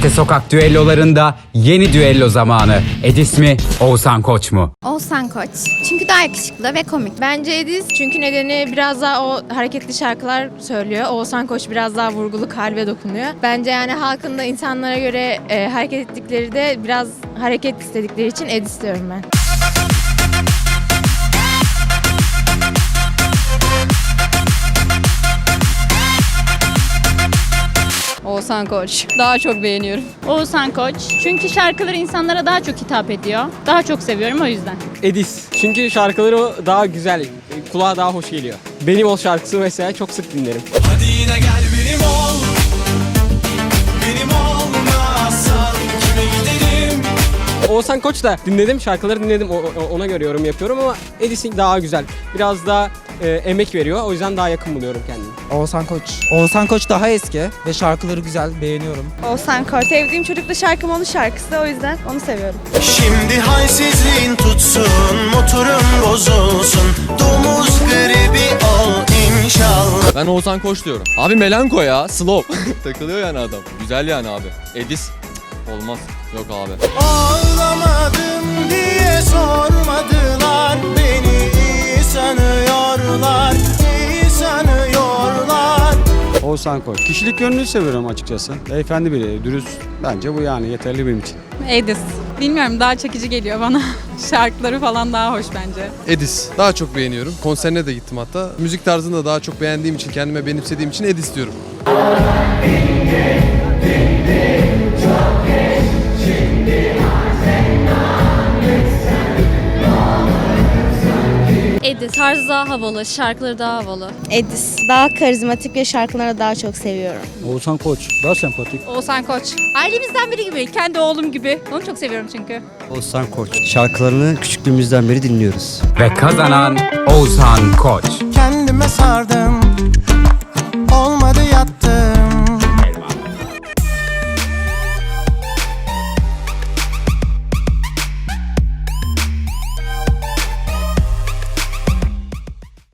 İşte sokak düellolarında yeni düello zamanı. Edis mi, Oğuzhan Koç mu? Oğuzhan Koç. Çünkü daha yakışıklı ve komik. Bence Ediz çünkü nedeni biraz daha o hareketli şarkılar söylüyor. Oğuzhan Koç biraz daha vurgulu kalbe dokunuyor. Bence yani halkın da insanlara göre e, hareket ettikleri de biraz hareket istedikleri için Ediz diyorum ben. Oğuzhan Koç. Daha çok beğeniyorum. Oğuzhan Koç. Çünkü şarkıları insanlara daha çok hitap ediyor. Daha çok seviyorum o yüzden. Edis. Çünkü şarkıları daha güzel, kulağa daha hoş geliyor. Benim ol şarkısı mesela çok sık dinlerim. Hadi yine gel benim ol Benim olmazsan kime giderim Oğuzhan Koç da dinledim, şarkıları dinledim. O- o- ona göre yorum yapıyorum ama Edis'in daha güzel. Biraz daha e, emek veriyor. O yüzden daha yakın buluyorum kendimi. Oğuzhan Koç. Oğuzhan Koç daha eski ve şarkıları güzel, beğeniyorum. Oğuzhan Koç. Sevdiğim çocukluk şarkım onun şarkısı o yüzden onu seviyorum. Şimdi halsizliğin tutsun Motorun bozulsun Domuz gribi ol inşallah Ben Oğuzhan Koç diyorum. Abi Melanko ya, slow. Takılıyor yani adam. Güzel yani abi. Edis olmaz. Yok abi. Ağlamadım diye sormadılar Oğuzhan Koç. Kişilik yönünü seviyorum açıkçası. Beyefendi biri, dürüst. Bence bu yani yeterli benim için. Edis. Bilmiyorum daha çekici geliyor bana. Şarkıları falan daha hoş bence. Edis. Daha çok beğeniyorum. Konserine de gittim hatta. Müzik tarzını da daha çok beğendiğim için, kendime benimsediğim için Edis diyorum. Edis tarzı daha havalı, şarkıları daha havalı. Edis. Daha karizmatik ve şarkıları daha çok seviyorum. Oğuzhan Koç. Daha sempatik. Oğuzhan Koç. Ailemizden biri gibi, kendi oğlum gibi. Onu çok seviyorum çünkü. Oğuzhan Koç. Şarkılarını küçüklüğümüzden beri dinliyoruz. Ve kazanan Oğuzhan Koç. Kendime sardım